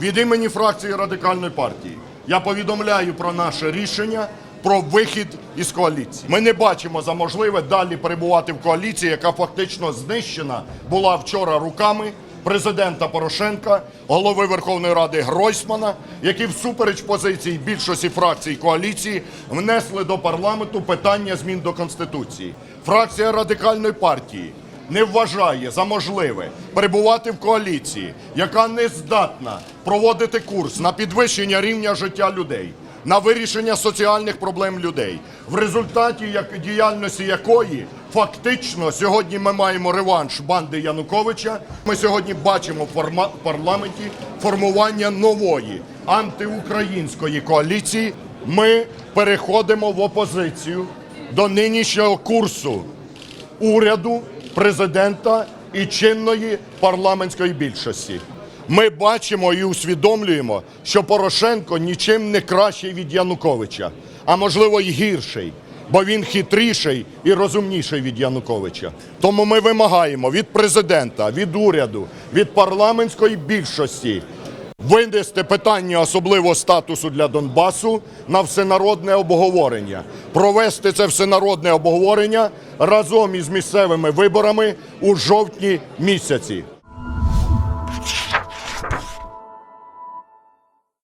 Від імені фракції Радикальної партії я повідомляю про наше рішення про вихід із коаліції. Ми не бачимо за можливе далі перебувати в коаліції, яка фактично знищена була вчора руками президента Порошенка, голови Верховної Ради Гройсмана, які всупереч позиції більшості фракцій коаліції внесли до парламенту питання змін до Конституції. Фракція Радикальної партії не вважає за можливе перебувати в коаліції, яка не здатна проводити курс на підвищення рівня життя людей, на вирішення соціальних проблем людей, в результаті як діяльності якої фактично сьогодні ми маємо реванш банди Януковича. Ми сьогодні бачимо в парламенті формування нової антиукраїнської коаліції. Ми переходимо в опозицію до нинішнього курсу уряду, президента і чинної парламентської більшості. Ми бачимо і усвідомлюємо, що Порошенко нічим не кращий від Януковича, а можливо й гірший, бо він хитріший і розумніший від Януковича. Тому ми вимагаємо від президента, від уряду, від парламентської більшості винести питання особливого статусу для Донбасу на всенародне обговорення, провести це всенародне обговорення разом із місцевими виборами у жовтні місяці.